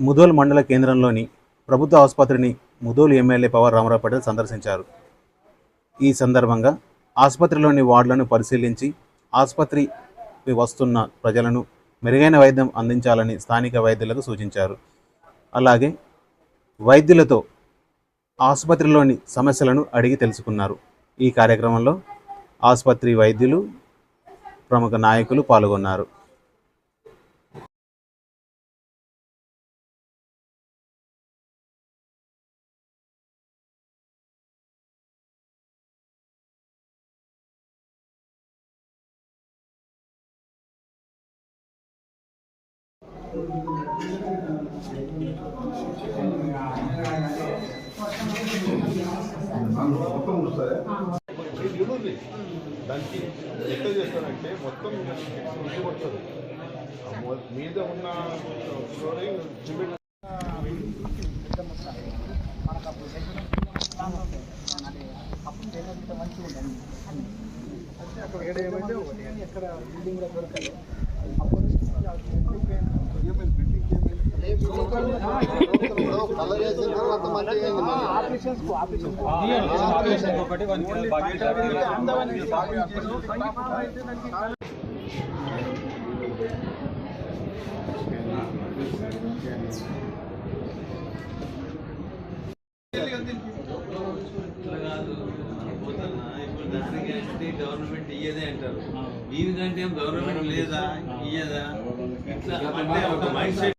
ముదోల్ మండల కేంద్రంలోని ప్రభుత్వ ఆసుపత్రిని ముదోలు ఎమ్మెల్యే పవర్ రామారావు పటేల్ సందర్శించారు. ఈ సందర్భంగా ఆసుపత్రిలోని వార్డులను పరిశీలించి ఆసుపత్రికి వస్తున్న ప్రజలను మెరుగైన వైద్యం అందించాలని స్థానిక వైద్యులకు సూచించారు. అలాగే వైద్యులతో ఆసుపత్రిలోని సమస్యలను అడిగి తెలుసుకున్నారు. ఈ కార్యక్రమంలో ఆసుపత్రి వైద్యులు ప్రముఖ నాయకులు పాల్గొన్నారు. మొత్తం వస్తుంది దానికి ఎట్లా చేస్తారంటే మొత్తం ఇది పడుతుంది మీద ఉన్న ఫ్లోరింగ్ సిమెంట్ అక్కడ ఇట్లా కాదు పోతున్నా ఇప్పుడు అప్పుడు గవర్నమెంట్ ఇయ్యదే అంటారు. దీనికంటే గవర్నమెంట్ లేదా? ఇయ్యదా? तो माइंड सेट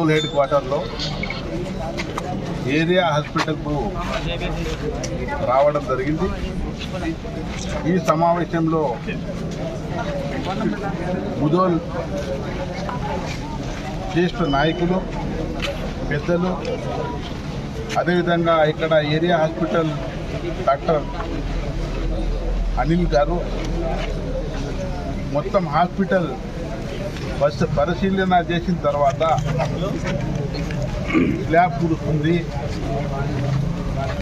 ఒక హెడ్ క్వార్టర్లో ఏరియా హాస్పిటల్కు రావడం జరిగింది. ఈ సమావేశంలో ముదోల్ శ్రేష్ఠ నాయకులు పెద్దలు అదేవిధంగా ఇక్కడ ఏరియా హాస్పిటల్ డాక్టర్ అనిల్ గారు మొత్తం హాస్పిటల్ ఫస్ట్ పరిశీలన చేసిన తర్వాత స్లాబ్ కుడుతుంది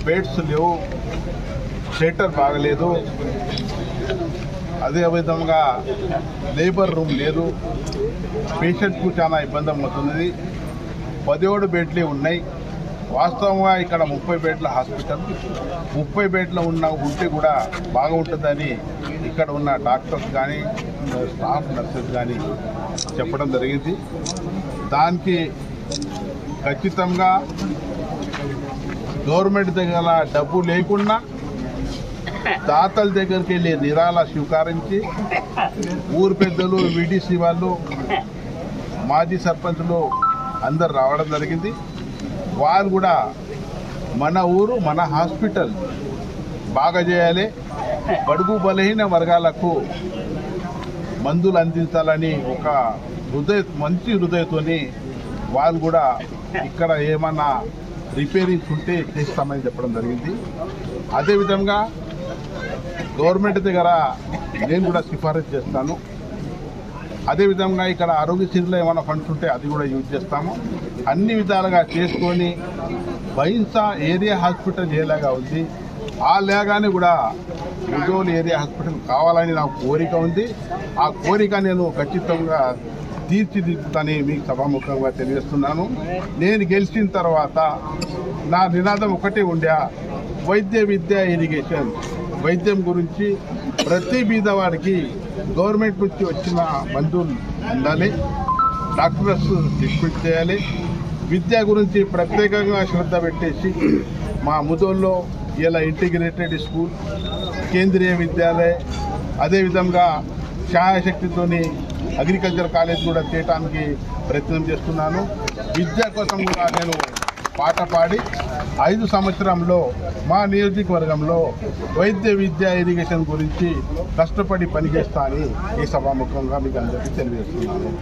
బెడ్స్ లేవు. షెటర్ బాగలేదు. అదే విధంగా లేబర్ రూమ్ లేదు. పేషెంట్కు చాలా ఇబ్బంది అవుతుంది. పదిహేడు బెడ్లే ఉన్నాయి. వాస్తవంగా ఇక్కడ ముప్పై బెడ్ల హాస్పిటల్ ముప్పై బెడ్ల ఉన్న ఉంటే కూడా బాగుంటుందని ఇక్కడ ఉన్న డాక్టర్స్ కానీ స్టాఫ్ నర్సెస్ కానీ చెప్పడం జరిగింది. దానికి ఖచ్చితంగా గవర్నమెంట్ దగ్గర డబ్బు లేకుండా దాతల దగ్గరికి వెళ్ళి నిరాళ స్వీకరించి ఊరు పెద్దలు విడిసి వాళ్ళు మాజీ సర్పంచ్లు అందరు రావడం జరిగింది. వారు కూడా మన ఊరు మన హాస్పిటల్ బాగా చేయాలి. బడుగు బలహీన వర్గాలకు మందులు అందించాలని ఒక హృదయ మంచి హృదయతోని వాళ్ళు కూడా ఇక్కడ ఏమన్నా రిపేరింగ్స్ ఉంటే చేస్తామని చెప్పడం జరిగింది. అదేవిధంగా గవర్నమెంట్ దగ్గర నేను కూడా సిఫారసు చేస్తాను. అదేవిధంగా ఇక్కడ ఆరోగ్యశ్రీలో ఏమైనా ఫండ్స్ ఉంటే అది కూడా యూజ్ చేస్తాము. అన్ని విధాలుగా చేసుకొని బైన్సా ఏరియా హాస్పిటల్ ఏలాగా ఉంది ఆ లేగానే కూడా ముజోల్ ఏరియా హాస్పిటల్ కావాలని నాకు కోరిక ఉంది. ఆ కోరిక నేను ఖచ్చితంగా తీర్చిదిద్దుతానని మీకు సభాముఖంగా తెలియజేస్తున్నాను. నేను గెలిచిన తర్వాత నా నినాదం ఒకటే ఉండే వైద్య విద్య ఇరిగేషన్. వైద్యం గురించి ప్రతి బీదవాడికి గవర్నమెంట్ నుంచి వచ్చిన బంధువులు అందాలి. డాక్టర్స్ ట్రీట్మెంట్ చేయాలి. విద్య గురించి ప్రత్యేకంగా శ్రద్ధ పెట్టేసి మా ముదోల్లో ఇలా ఇంటిగ్రేటెడ్ స్కూల్ కేంద్రీయ విద్యాలయ అదేవిధంగా ఛాయాశక్తితోని అగ్రికల్చర్ కాలేజ్ కూడా చేయటానికి ప్రయత్నం చేస్తున్నాను. విద్య కోసం కూడా నేను పాట పాడి ఐదు సంవత్సరంలో మా నియోజకవర్గంలో వైద్య విద్య ఇరిగేషన్ గురించి కష్టపడి పనిచేస్తా అని ఈ సభాముఖంగా మీకు అందరికీ తెలియజేస్తున్నాను.